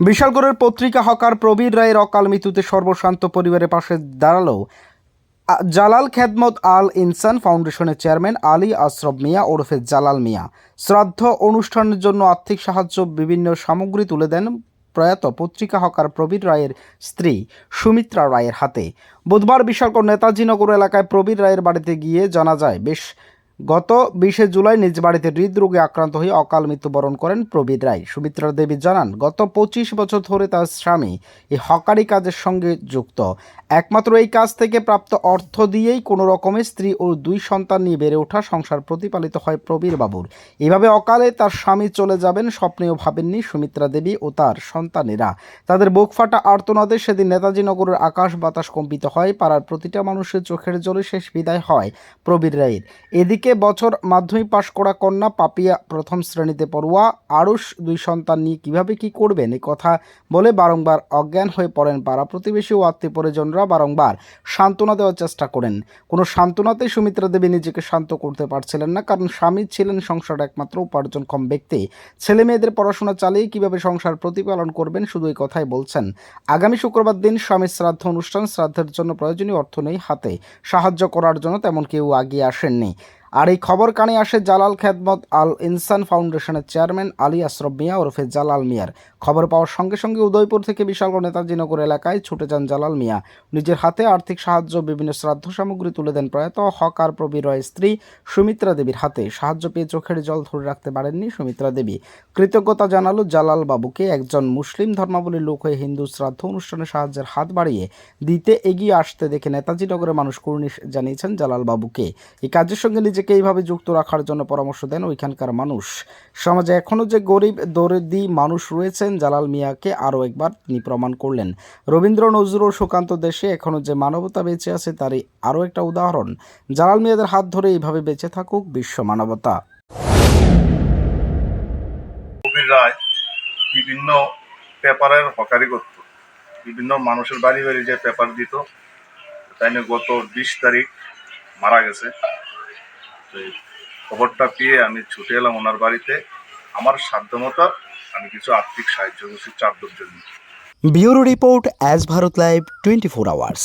বিশালগড়ের পত্রিকা হকার প্রবীর রায়ের অকাল মৃত্যুতে সর্বশান্ত পরিবারের পাশে দাঁড়াল জালাল খেদমত আল ইনসান ফাউন্ডেশনের চেয়ারম্যান আলী আশরফ মিয়া ওরফে জালাল মিয়া। শ্রাদ্ধ অনুষ্ঠানের জন্য আর্থিক সাহায্য, বিভিন্ন সামগ্রী তুলে দেন প্রয়াত পত্রিকা হকার প্রবীর রায়ের স্ত্রী সুমিত্রা রায়ের হাতে। বুধবার বিশালগড় নেতাজি নগর এলাকায় প্রবীর রায়ের বাড়িতে গিয়ে জানা যায়, বেশ গত বিশে জুলাই নিজ বাড়িতে হৃদরোগে আক্রান্ত হয়ে অকাল মৃত্যুবরণ করেন প্রবীর রায়। সুমিত্রা দেবী জানান, গত পঁচিশ বছর ধরে তার স্বামী এই হকারি কাজের সঙ্গে যুক্ত। একমাত্র এই কাজ থেকে প্রাপ্ত অর্থ দিয়েই কোনো রকমে স্ত্রী ও দুই সন্তান নিয়ে বেড়ে ওঠা সংসার প্রতিপালিত হয় প্রবীর বাবুর। এভাবে অকালে তার স্বামী চলে যাবেন স্বপ্নেও ভাবেননি সুমিত্রা দেবী ও তার সন্তানেরা। তাদের বুক ফাটা আর্তনাদে সেদিন নেতাজি নগরের আকাশ বাতাস কম্পিত হয়, পাড়ার প্রতিটা মানুষের চোখের জলে শেষ বিদায় হয় প্রবীর রায়ের। এদিকে বছর মাধ্যমিক পাশ করা কন্যা পাপিয়া প্রথম শ্রেণীতে পড়ুয়া, আরুষ দুই সন্তান নিয়ে কীভাবে কি করবেন এ কথা বলে বারংবার অজ্ঞান হয়ে পড়েন পাড়া প্রতিবেশী ও আত্মীয় পরিজনরা বারংবার সান্ত্বনা দেওয়ার চেষ্টা করেন। কোনো সান্ত্বনাতেই সুমিত্রা দেবী নিজেকে শান্ত করতে পারছিলেন না কারণ স্বামী ছিলেন সংসার একমাত্র উপার্জনক্ষম ব্যক্তি। ছেলে মেয়েদের পড়াশোনা চালিয়ে কীভাবে সংসার প্রতিপালন করবেন শুধু এই কথাই বলছেন। আগামী শুক্রবার দিন স্বামীর শ্রাদ্ধ অনুষ্ঠান, শ্রাদ্ধের জন্য প্রয়োজনীয় অর্থ নেই হাতে। সাহায্য করার জন্য তেমন কেউ আগিয়ে আসেননি। আর এই খবর কানে আসে জালাল খেদমত আল ইনসান ফাউন্ডেশনের চেয়ারম্যান আলী আশরফ মিয়া ওরফে জালাল মিয়ার। খবর পাওয়ার সঙ্গে সঙ্গে উদয়পুর থেকে বিশালগড় নেতাজি নগর এলাকায় ছুটে যান জালাল মিয়া। নিজের হাতে আর্থিক সাহায্য, বিভিন্ন শ্রাদ্ধ সামগ্রী তুলে দেন প্রয়াত হকার প্রবীর রয়ের স্ত্রী সুমিত্রা দেবীর হাতে। সাহায্য পেয়ে চোখের জল ধরে রাখতে পারেননি সুমিত্রা দেবী। কৃতজ্ঞতা জানালো জালাল বাবুকে, একজন মুসলিম ধর্মাবলীর লোক হয়ে হিন্দু শ্রাদ্ধ অনুষ্ঠানে সাহায্যের হাত বাড়িয়ে দিতে এগিয়ে আসতে দেখে নেতাজি নগরের মানুষ কুর্নিশ জানিয়েছেন জালাল বাবুকে। এই কাজের সঙ্গে নিজেকে এইভাবে যুক্ত রাখার জন্য পরামর্শ দেন ওইখানকার মানুষ। সমাজে এখনও যে গরিব, দরিদ্রি মানুষ রয়েছেন, জালাল মিয়াকে আরও একবার তিনি প্রমাণ করলেন। রবীন্দ্র নজরুল সুকান্ত দেশে এখনও যে মানবতা বেঁচে আছে তারই আরও একটা উদাহরণ। জালাল মিয়াদের হাত ধরে এইভাবে বেঁচে থাকুক বিশ্ব মানবতা। বিভিন্ন পেপারের হকারি করত। বিভিন্ন মানুষের বাড়ি বাড়ি যে পেপার দিত, তাই গত বিশ তারিখ মারা গেছে। খবরটা পেয়ে আমি ছুটে এলাম ওনার বাড়িতে। আমার সাধ্যমতো আমি কিছু আর্থিক সাহায্য করছি চার জন্য bureau report as Bharat live twenty four hours.